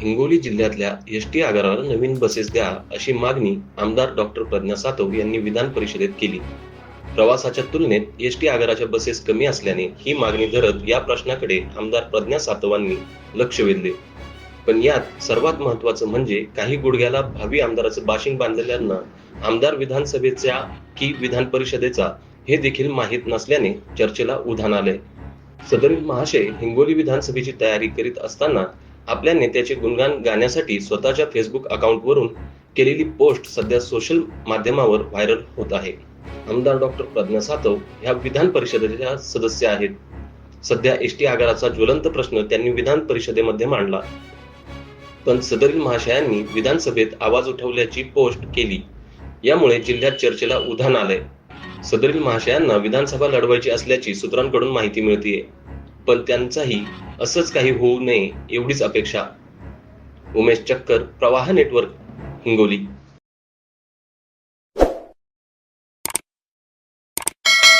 हिंगोली जिल्ह्यातल्या S T आगाराला नवीन बसेस द्या अशी मागणी आमदार डॉक्टर प्रज्ञा सातव यांनी विधान परिषदेत केली. प्रवासाच्या तुलनेत एस टी आगाराच्या बसेस कमी असल्याने ही मागणी धरत या प्रश्नाकडे आमदार प्रज्ञा सातवांनी लक्ष वेधले. पण यात सर्वात महत्वाचं म्हणजे काही गुडघ्याला भावी आमदाराचं बाशिंग बांधलेल्यांना आमदार विधानसभेचा की विधान परिषदेचा हे देखील माहीत नसल्याने चर्चेला उधाण आले सदरील महाशय हिंगोली विधानसभेची तयारी करीत असताना आपल्या नेत्याचे गुणगान गाण्यासाठी स्वतःच्या फेसबुक अकाउंटवरून केलेली पोस्ट सध्या सोशल माध्यमावर व्हायरल होत आहे. आमदार डॉक्टर प्रज्ञा सातव ह्या विधान परिषदेच्या सदस्य आहेत. सध्या एस टी आगाराचा ज्वलंत प्रश्न त्यांनी विधान परिषदेमध्ये मांडला. पण सदरील महाशयांनी विधानसभेत आवाज उठवल्याची पोस्ट केली. यामुळे जिल्ह्यात चर्चेला उधाण आलंय. सदरील महाशयांना विधानसभा लढवायची असल्याची सूत्रांकडून माहिती मिळतीये. पण त्यांचाही असंच काही होऊ नये एवढीच अपेक्षा. उमेश चक्कर प्रवाह नेटवर्क हिंगोली.